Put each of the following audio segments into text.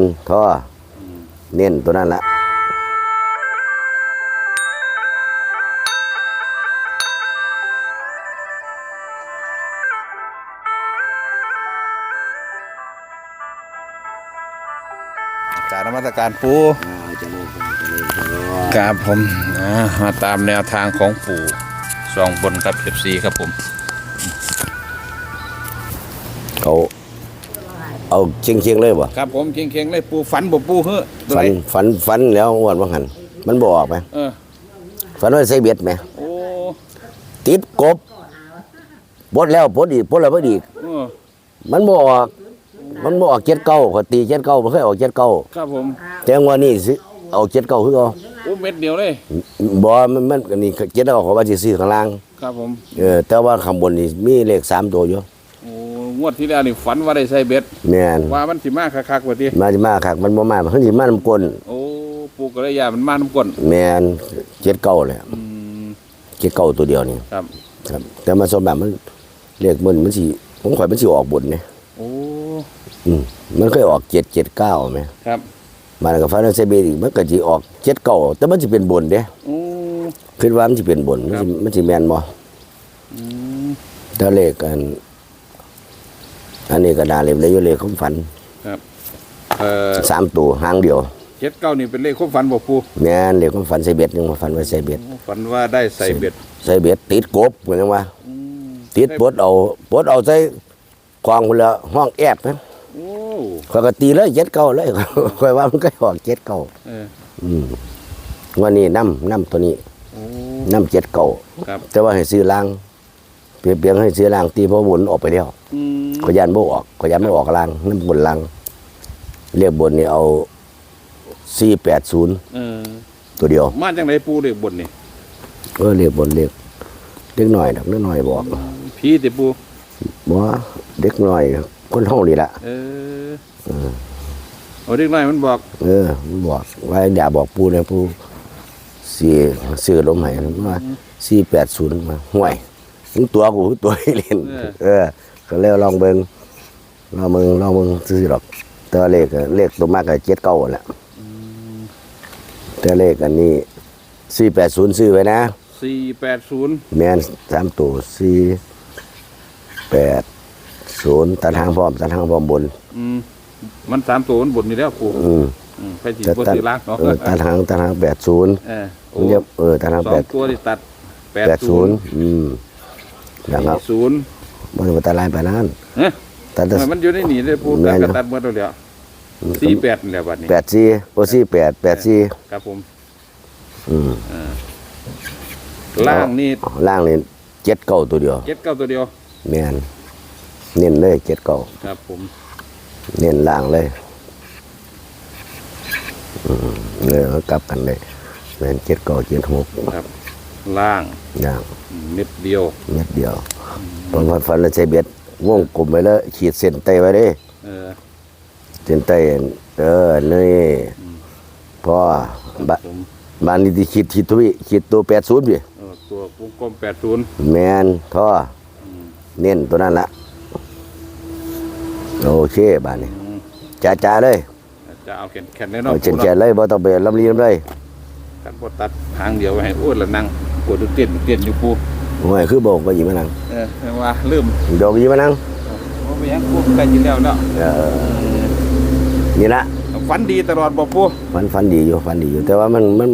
นท่อเน้นตัวนั้นละการนมัสการปูอ่ารจะเล่นพรครับผมอ่ามาตามแนวทางของปู่สองบนกับเอฟซีครับผม เอาเชียงเชียงๆเลยบ่ครับผมเคียงๆเลยปูฝันบ่ปูเฮ้อตัวฝัไหนฝันฝันแล้วงวดว่าหันมันบออกไหมเออฝันว่าใส่เบ็ดไหมโอ้ติดกบปลดแล้วปลดอีกปลดแล้วปลดอีก เออมันบออก มันบออกเจ็ดเก้าเขาตีเจ็ดเก้ามันเคยออกเจ็ดเก้าครับผมแต่งวดนี้สิเอาเจ็ดเก้าคือเอาโอ้เม็ดเดียวเลยบอมันมันอันนี่เจ็ดเก้าเขาว่าสิซื้อข้างล่าง ครับผมเออแต่ว่าข้างบนนี่มีเลขสามตัวอยู่โอ้ งวดที่แล้วนี่ฝันว่าได้ใส่เบ็ดแม่นว่ามันสิมาคักๆว่าติมาสิมาคักมันบ่มามันสิมาน้ำกลนโอ้ปูก็เลยยามันมาน้ำก้นแม่นเจ็ดเก้าเลยอืมเจ็ดเก้าตัวเดียวนี่ครับ ครับ แต่มาสมแบบมันเลขมันมันสิผมข่อยมันสิออกบนเนี่ยโอ้อืมมันเคยออกเจ็ดเจ็ดเก้าไหมครับมันก็ฟันเซเบอีกมันก็สิออกเจ็ดเก้าแต่มันสิเป็นบนเด้โอ้คิดว่ามันสิเป็นบน มันสิมันสิแม่นบ่อืมถ้าเลขอัน อันนี้ก็ดาเล่มเลยอยู่เลขของฝันครับเอ่อสามตัวหางเดียวเจ็ดเก้านี่เป็นเลขความฝันบ่ปูแม่นเลขของฝันเซเบ็ดยังว่าฝันว่าเซเบ็ดฝันว่าได้ใส่เบ็ดเซเบ็ดติดกบเหมือนว่าอืมติดปลดเอาปลดเอาใส่ควางคนละห้องแอบนะโอ้ข้อยก็ตีเลยเจ็ดเก้าเลยค่อยว่ามันก็ออกเจ็ดเก้าเอออืมวันนี้น้ำน้ำตัวนี้โอ้น้ำเจ็ดเก่าครับแต่ว่าให้ซื้อล่าง เปรียบเปรียงให้ซื้อล่างตีเพราะบนออกไปแล้วอืมขยันบ่ออกขยันไม่ออกล่างน้ำบนล่างเรียกบนนี่เอาสี่แปดศูนย์เออตัวเดียว มาจังไดปูเลขบนนี่เออเรียกบนเรียกเด็กหน่อยนะเด็กหน่อยบอกผีติปูบอกว่าเด็กหน่อย คนห้องนี่แหละเออเอาเด็กน้อยมันบอกเออมันบอกว่าอย่าบอกปูนะปูสี่ซื้อลมใหายว่าสี่แปดศูนย์มาห่วย ถึงตัวกูตัวให้เล่นเออก็แล้วลองเบิงลองเบิงลองเบิงซื้อหรอกแต่ว่าเลขอะเลขตัวมากก็เจ็ดเก้าแหละแต่เลขอันนี้สี่แปดศูนย์ซื้อไว้นะสี่แปดศูนย์แมนสามตัวสี่แปดศูนย์ตัดหางพร้อมตัดหางพร้อมบนอืมมันสามตัวมันบนนี่แล้วปูอืมอืมไปสิแต่บ่ตัดสิล้างเนาะเออตัดหางตัดหางแปดศูนย์เออโอ้เรียบเออตัดหางสอแปงดตัวที่ตัดแปดแปดศูศูนนย์ย์อืม นะครับสี่ศูนย์มันมาตัดลายไปนั้นเอ๊ะตัดแต่ทำไมมันอยู่ในนี่เลยปูแม่ตัดนก็ตัดหมดแล้วเดี๋ยวสี่แปดนี่แหละบัดนี้แปดสี่โอสี่แปดแปดสี่ครับผมอืมล่างนี่ล่างนี่เจ็ดเก้าตัวเดียวเจ็ดเก้าตัวเดียว แมนเน้นเลยเจ็ดเก้าครับผม เน้นล่างเลยอืมเลยเอากลับกันเลยแมนเจ็ดเก้าเจ็ดหกครับ ล่างอย่างเม็ดเดียวเม็ดเดียวตอนพันฟันแล้วใช้เบ็ดวงกลมไปแล้ว ขีดเส้นใต้ไว้เด้เออเส้นใต้เออนี่พอบ้าผมบ้านนี้ที่ขีดขีดตัวพี่ขีดตัวแปดศูนย์พี่เออตัววงกลมแปดศูนย์แมนท่อเน้นตัวนั้นละโอเคบ้านนี้จ้าจ้าๆเลยจะเอาแขนแขนแน่นอนเอาเจนแจนเลยบ่ต้องไปลำลีลำเลยกันพอตัดหางเดียวไว้ให้อ้วนละนั่ง ปวดเต้นเต้นอยู่ปูโอ้ยคือบอกว่าหยิบมานังเออแปลว่าลืมดอกหยิบมานังว่าไปยังปูใกล้ยินแล้วเนาะเออนี่ละฝันดีตลอดบอกปูฟันฟันดีอยู่ฟันดีอยู่ แต่ว่ามันมัน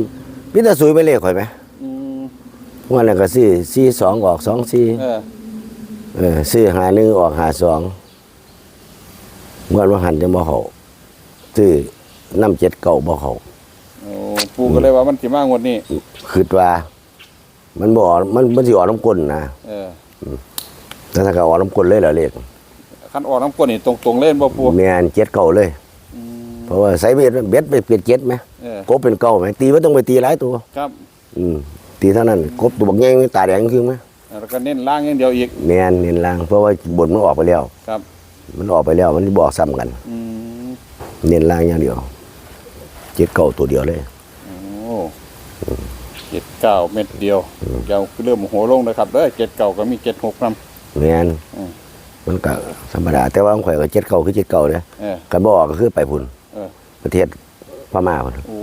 พิจารสวยไปเลยข่อยไหมอืมวันนั้นก็ซื้อสี่สองออกสองสี่เออเออซื้อหาหนึ่งออกหาสองเมื่อวันหันจะบ่เขาซื้อน้ำเจ็ดเก่าบ่เขาโอ้ปูก็เลยว่ามันสิมางวดนี้คิดว่า มันบ่ออกมันมันสิออกน้ำก้นนะเออแต่ถ้าก็ออกน้ำก้นเลยเหรอเลขคันออกน้ำก้นนี่ตรงๆเล่นบ่ปูแม่นเจ็ดเก่าเลยอืมเพราะว่าใส่เบ็ดเบ็ดไปเปลี่ยนเจ็ดไหมเออกบเป็นเก่าไหมตีว่าต้องไปตีหลายตัวครับ อืมตีเท่านั้นกบตัวบักแง่งตาแดงคือไหมแล้วก็เน้นล่างอย่างเดียวอีกแมนเน้นล่างเพราะว่าบนมันออกไปแล้วครับ มันออกไปแล้วมันบอกซ้ำกันอืมเน้นล่างอย่างเดียวเจ็ดเก่าตัวเดียวเลยโอ้เจ็ดเก้าเม็ดเดียวเดี๋ยวเริ่มหัวลงนะครับเด้อเจ็ดเก้าก็มีเจ็ดหกนำ แมนอืมมันก็ธรรมดาแต่ว่าของข่อยก็เจ็ดเก่าคือเจ็ดเก่าเลยเออกันบออกก็คือไปพุ่นเออ ประเทศพม่าพุ่น โอ้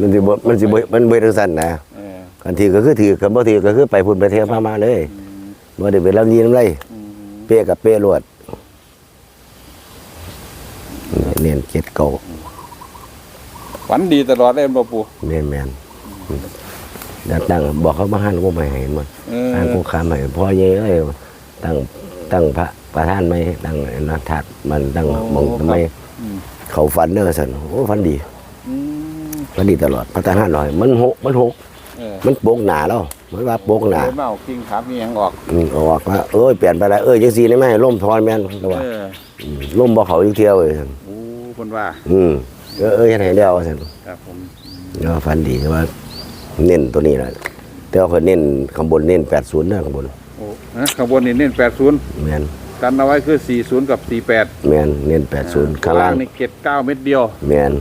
มันสิบ่มันสิบ่มันบ่จังซั่นนะเออคันที่ก็คือถือคันบ่ถือก็คือไปพุ่นประเทศพม่าเลยบ่ได้ไปลำยีนำไรอืมเป้กับเป้รวดเน้นเจ็ดเก่าฝันดีตลอดเลยบ่ปูแม่นแม่น ดัดตั้งบอกเขามาหันกูไม่ให้เห็นมันเออหันกูคามให้พ่อเยอะเลยตั้งตั้งพระประธานไม่ตั้งนักถัดมันตั้งมองไม่อืมเขาฝันเด้อสันโอ้ฝันดีอืมฝันดีตลอดพัฒนาหน่อย มันหกมันหกเออมันโปกหนาแล้วมันว่าโปกหนาเออเมากิ้งขามีหยังออกอืมออกว่าเอ้ยเปลี่ยนไปแล้วเอ้ยจังซี่นี่ไม่ให้ล่มทอนแม่นแต่ว่าเออมล่มบ่เขาอยู่เที่ยวเลยซั่นโอ้คนว่า อืมเออเอ้ยเฮ็ดให้แล้วซั่นครับผมก็ฝันดีแต่ว่า เน้นตัวนี้แหละแต่ว่าคนเน้นข้างบนเน้น80นะข้างบนโอ้ฮะข้างบนนี่เน้น80แม่นกันเอาไว้คือ40กับ48แม่นเน้น80ข้างล่างนี่เก็ด9เม็ดเดียวแม่น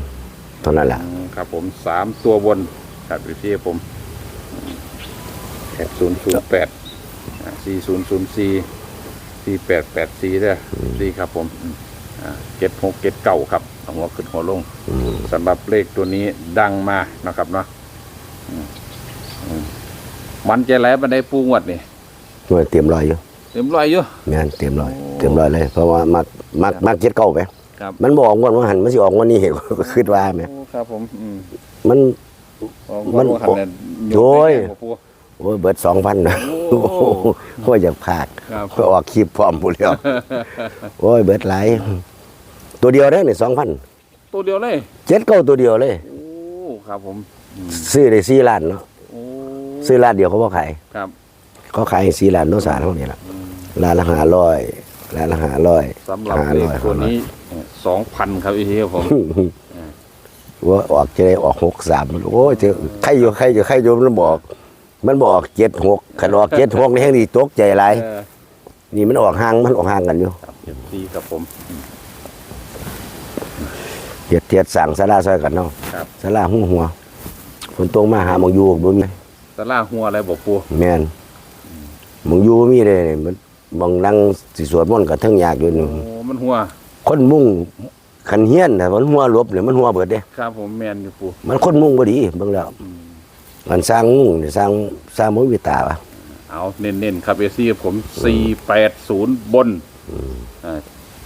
เท่านั้นล่ะอืมครับผมสามตัวบนครับอยู่ที่ผมแปดศูนย์ศูนย์แปดสี่ศูนย์ศูนย์สี่สี่แปดแปดสี่เด้อสี่ครับผมเจ็ดหกเจ็ดเก้าครับเอาหัวขึ้นหัวลงอืมสำหรับเลขตัวนี้ดังมานะครับเนาะอืมอืม มันใจแล้วบันไดปูงวดนี่มันเตรียมรอยอยู่เต็มร้อยอยู่ แม่นเตรียมรอยโอ้เตรียมรอยเลย เพราะว่ามักมักมักเจ็ดเก้าไปครับ มันบออกงวดว่าหันมันสิออกงวดนี้ก็คิดว่าแหมโอ้ครับผมอืมมัน อ๋อมันว่าหันน่ะโอ้ยกให้แม่บ่ปู โอ้ยเบิด2,000นะโอ้โอ้ยอยากพากครับ ก็ออกคลิปพร้อมพูดแล้วโอ้ยเบิดหลายตัวเดียวเด้อนี่2,000ตัวเดียวเลยเจ็ดเก้าตัวเดียวเลย โอ้ครับผมอืมซื้อได้4ล้านเนาะโอ้ ซื้อล้านเดียวเขาบ่ขายครับ เขาขายให้4ล้านโนสารเท่านี้ล่ะล้านละ500ล้านละ500สำหรับเลขตัวนี้สองพันครับอีทีครับผมว่าออกจะได้ออกหกสามโอ้ยเจอใครอยู่ใครอยู่ใครอยู่มันบอก มันบอกเจ็ดหกขันออกเจ็ดหกนี่แห้งดีตกใจไรเออนี่มันออกห่างมันออกห่างกันอยู่ครับเจ็ดสี่ครับผม เทียดเทียดสั่งสาราซอยกันเนาะครับ สาราหัวหัวฝนตกมาหาหมองอยูบ่มี ตะล่าหัวอะไรบอกปูแม่นหมองอยูบ่มีเลยนี่มันหมองนั่งสิสวดมนต์กับทั้งยากอยู่นี่โอ้มันหัว คนมุ่งขันเฮียนแต่มันหัวหลบเนี่ยมันหัวเบิดเด้ ครับผมแมนอยู่ปูมันคนมุ่งบ่ดีเบิ่งแล้วมันสร้างมุ่งนี่สร้างสร้างมุวิตาวะเอาเน้นๆครับเอซี่ผมสี่แปดศูนย์บน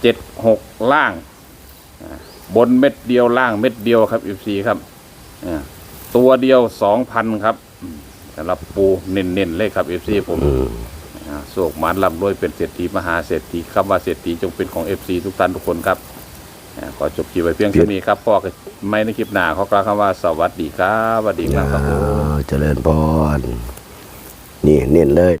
เจ็ดหกล่างอ่าบนเม็ดเดียวล่างเม็ดเดียวครับเอฟซีครับอ่าตัวเดียวสองพันครับอืม สำหรับปูเน้นๆเลยครับเอฟซีผมอ่าโศกหมานลำรวยเป็นเศรษฐีมหาเศรษฐีคำว่าเศรษฐีจงเป็นของเอฟซีทุกท่านทุกคนครับอ่าขอจบคลิปไว้เพียงเท่านี้ครับพ่อก็ไม่ในคลิปหน้าเขากล่าวคำว่าสวัสดีครับสวัสดีครับผมอ้าวเจริญพรนี่เน้นเลย